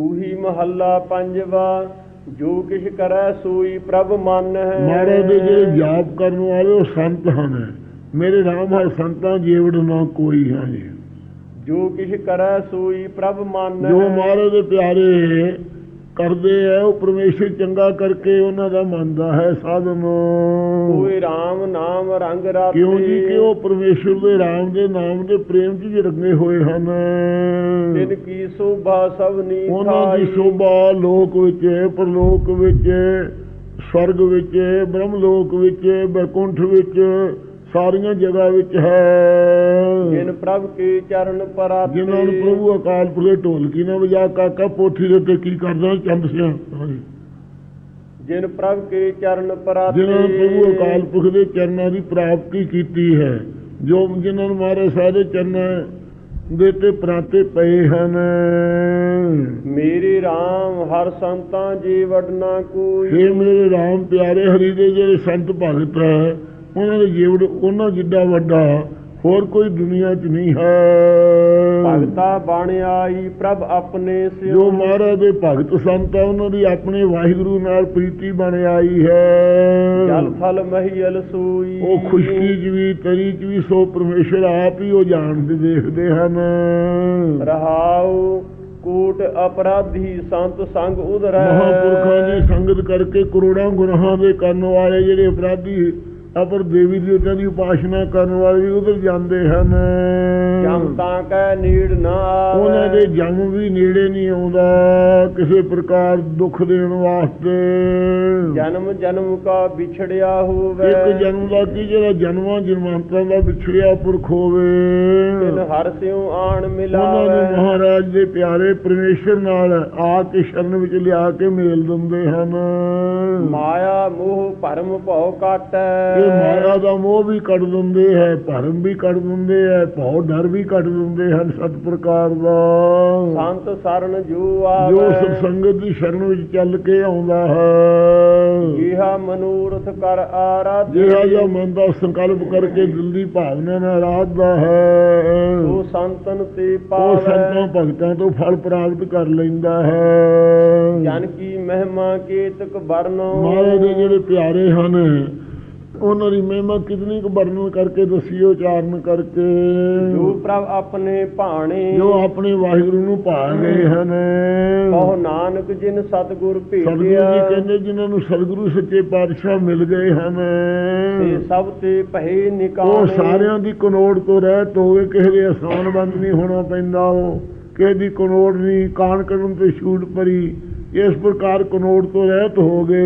ਸੂਹੀ ਮਹੱਲਾ ਪੰਜਵਾ ਜੋ ਕਿਛ ਕਰੈ ਸੋਈ ਪ੍ਰਭ ਮਨ ਹੈ। ਮਹਾਰਾਜ ਦੇ ਜਿਹੜੇ ਜਾਪ ਕਰਨ ਵਾਲੇ ਉਹ ਸੰਤ ਹਨ। ਮੇਰੇ ਨਾਮ ਹੈ ਸੰਤਾਂ ਜੀਵੜ ਨਾ ਕੋਈ ਹੈ ਜੀ। ਕਿਛ ਕਰੈ ਸੋਈ ਪ੍ਰਭ ਮਨ ਜੋ ਮਹਾਰਾਜ ਦੇ ਪਿਆਰੇ ਕਰਦੇ ਆ ਉਹ ਪਰਮੇਸ਼ਰ ਚੰਗਾ ਕਰਕੇ ਉਹਨਾਂ ਦਾ ਮੰਨਦਾ ਹੈ ਸਾਧਨ। ਕੋਈ RAM ਨਾਮ ਰੰਗ ਰਾਤੇ ਕਿਉਂ ਜੀ? ਕਿ ਉਹ ਪਰਮੇਸ਼ਰ ਦੇ ਰਾਮ ਦੇ ਨਾਮ ਦੇ ਪ੍ਰੇਮ 'ਚ ਰੰਗੇ ਹੋਏ ਹਨ। ਤਿਨ ਕੀ ਸੋਭਾ ਸਭ ਨੀ ਉਹਨਾਂ ਦੀ। ਸ਼ੋਭਾ ਲੋਕ ਵਿੱਚ ਪਰਲੋਕ ਵਿੱਚ ਸਵਰਗ ਵਿੱਚ ਬ੍ਰਹਮ ਲੋਕ ਵਿੱਚ ਬੈਕੁੰਠ ਵਿੱਚ ਸਾਰੀਆਂ ਜਗ੍ਹਾ ਵਿੱਚ ਹੈ। ਜਿਨ ਪ੍ਰਭ ਕੇ ਚਰਨ ਪਰਾਤੇ। ਜਿਨ੍ਹਾਂ ਨੂੰ ਪ੍ਰਭੂ ਅਕਾਲ ਪੁਰਖ ਢੋਲਕੀ ਨਾ ਵਜਾ ਕਾਕਾ ਪੋਥੀ ਦੇ ਉੱਤੇ ਕੀ ਕਰਦਾ ਚੰਦ ਸਿਆ। ਜਿਨ ਪ੍ਰਭ ਕੇ ਚਰਨ ਪਰਾਤੇ। ਜਿਨ੍ਹਾਂ ਨੇ ਪ੍ਰਭੂ ਅਕਾਲ ਪੁਰਖ ਦੇ ਚਰਨਾਂ ਦੀ ਪ੍ਰਾਪਤੀ ਕੀਤੀ ਹੈ ਜੋ ਜਿਨ੍ਹਾਂ ਨੂੰ ਮਾਰੇ ਸਾਰੇ ਚਰਨਾਂ ਦੇ ਤੇ ਪ੍ਰਾਤੇ ਪਏ ਹਨ। ਮੇਰੇ RAM ਹਰ ਸੰਤਾਂ ਜੀ ਵਡਨਾ ਕੋਈ। ਇਹ ਮੇਰੇ ਰਾਮ ਪਿਆਰੇ ਹਰੀ ਦੇ ਜਿਹੜੇ ਸੰਤ ਭਗਤ ਹੈ ਉਹਨਾਂ ਦੇ ਜੀਵਨ ਉਹਨਾਂ ਜਿੱਡਾ ਵੱਡਾ ਹੋਰ ਕੋਈ ਦੁਨੀਆ 'ਚ ਨਹੀਂ ਹੈ। ਭਗਤਾ ਬਣ ਆਈ ਪ੍ਰਭ ਆਪਣੇ ਸਿਉ ਜੋ ਮਹਾਰਾਜ ਦੇ ਭਗਤ ਸੰਤ ਆ ਉਹਨਾਂ ਦੀ ਆਪਣੇ ਵਾਹਿਗੁਰੂ ਨਾਲ ਪ੍ਰੀਤੀ ਬਣ ਆਈ ਹੈ। ਜਲ ਥਲ ਮਹੀਲ ਸੂਈ। ਉਹ ਖੁਸ਼ਕੀ 'ਚ ਵੀ ਤਰੀ 'ਚ ਵੀ ਸੋ ਪਰਮੇਸ਼ਰ ਆਪ ਹੀ ਉਹ ਜਾਣਦੇ ਦੇਖਦੇ ਹਨ। ਰਹਾਉ ਕੋਟ ਅਪਰਾਧੀ ਸੰਤ ਸੰਗ ਉਧਰੈ। ਮਹਾਪੁਰਖਾਂ ਦੀ ਸੰਗਤ ਕਰਕੇ ਕਰੋੜਾਂ ਗੁਨਾਹਾਂ ਦੇ ਕਰਨ ਵਾਲੇ ਜਿਹੜੇ ਅਪਰਾਧੀ ਅਪਰ ਦੇਵੀ ਦੇਵਤਿਆਂ ਦੀ ਉਪਾਸਨਾ ਕਰਨ ਵਾਲੇ ਵੀ ਉਧਰ ਜਾਂਦੇ ਹਨ। ਜਮ ਤਾਂ ਕੈ ਨੀੜ ਨਾ ਉਹਨਾਂ ਦੇ ਜਨਮ ਵੀ ਨੇੜੇ ਨਹੀਂ ਆਉਂਦਾ ਕਿਸੇ ਪ੍ਰਕਾਰ ਦੁੱਖ ਦੇਣ ਵਾਸਤੇ। ਜਨਮ ਜਨਮ ਕਾ ਵਿਛੜਿਆ ਹੋਵੇ। ਇੱਕ ਜਨਮ ਦਾ ਕੀ ਜਿਹੜਾ ਜਨਮਾਂ ਜਨਮਾਂਤਰਾਂ ਦਾ ਵਿਛੜਿਆ ਪੁਰਖ ਹੋਵੇ। ਤਿਨ ਹਰ ਸਿਉ ਆਣ ਉਹਨਾਂ ਨੂੰ ਮਿਲਾਵੇ ਮਹਾਰਾਜ ਦੇ ਪਿਆਰੇ ਪਰਮੇਸ਼ਰ ਨਾਲ ਆ ਕੇ ਸ਼ਰਨ ਵਿੱਚ ਲਿਆ ਕੇ ਮੇਲ ਦਿੰਦੇ ਹਨ। ਮਾਇਆ ਮੋਹ ਭਰਮ ਭਉ ਕਾਟੈ। ਇਹ ਮਾਇਆ ਦਾ ਮੋਹ ਵੀ ਕੱਢ ਦਿੰਦੇ ਹੈ ਭਰਮ ਵੀ ਕੱਢ ਦਿੰਦੇ ਹੈ ਭਉ ਡਰ ਵੀ ਕੱਢ ਦਿੰਦੇ ਹਨ ਸਤ ਪ੍ਰਕਾਰ ਦਾ। ਸੰਤ ਸਰਨ ਜੋ ਜੋ ਆਵੇ। ਸਤਸੰਗਤ ਦੀ ਸ਼ਰਨ ਵਿੱਚ ਚੱਲ ਕੇ ਆਉਂਦਾ ਹੈ। ਜਿਹਾ ਮਨੂਰਥ ਕਰ ਆਰਾਧੇ ਜਿਹਾ ਮਨ ਦਾ ਸੰਕਲਪ ਕਰਕੇ ਦਿਲ ਦੀ ਭਾਵਨਾ ਨਾਲ ਆਰਾਧਦਾ ਹੈ। ਉਹ ਸੰਤਨ ਤੇ ਉਹ ਸੰਤਾਂ ਪਾਵੈ ਭਗਤਾਂ ਤੋਂ ਫਲ ਪ੍ਰਾਪਤ ਕਰ ਲੈਂਦਾ ਹੈ। ਜਨ ਕੀ ਮਹਿਮਾ ਕੇਤਕ ਵਰਨੋ। ਮਹਾਰਾਜ ਦੇ ਜਿਹੜੇ ਪਿਆਰੇ ਹਨ ਉਹਨਾਂ ਦੀ ਮਹਿਮਾ ਕਿਤਨੀ ਕੁ ਵਰਣਨ ਕਰਕੇ ਦਸੀਓ ਚਾਰਨ ਕਰਕੇ। ਜੋ ਪ੍ਰਭ ਆਪਣੇ ਭਾਣੇ ਜੋ ਆਪਣੇ ਵਾਹਿਗੁਰੂ ਨੂੰ ਭਾ ਗਏ ਹਨ। ਕਹੋ ਨਾਨਕ ਜਿਨ ਸਤਗੁਰ ਸਤਿਗੁਰੂ ਭੇਟਿਆ ਜੀ ਕਹਿੰਦੇ ਜਿਨ੍ਹਾਂ ਨੂੰ ਸਤਿਗੁਰੂ ਸੱਚੇ ਪਾਤਸ਼ਾਹ ਮਿਲ ਗਏ ਹਨ। ਤੇ ਸਭ ਤੇ ਪਹਿ ਉਹ ਨਿਕਾਲੇ ਸਾਰਿਆਂ ਦੀ ਕਨੋੜ ਤੋਂ ਰਹਿਤ ਹੋਵੇ ਕਿਸੇ ਦੇ ਆਸਾਨ ਬੰਦ ਨਹੀਂ ਹੋਣਾ ਪੈਂਦਾ ਉਹ। ਕਿਸੇ ਦੀ ਕਨੋੜ ਨਹੀਂ ਕਾਣ ਕਰਨ ਤੇ ਛੂਟ ਪਰੀ ਇਸ ਪ੍ਰਕਾਰ ਕਨੋੜ ਤੋਂ ਰਹਿਤ ਹੋ ਗਏ।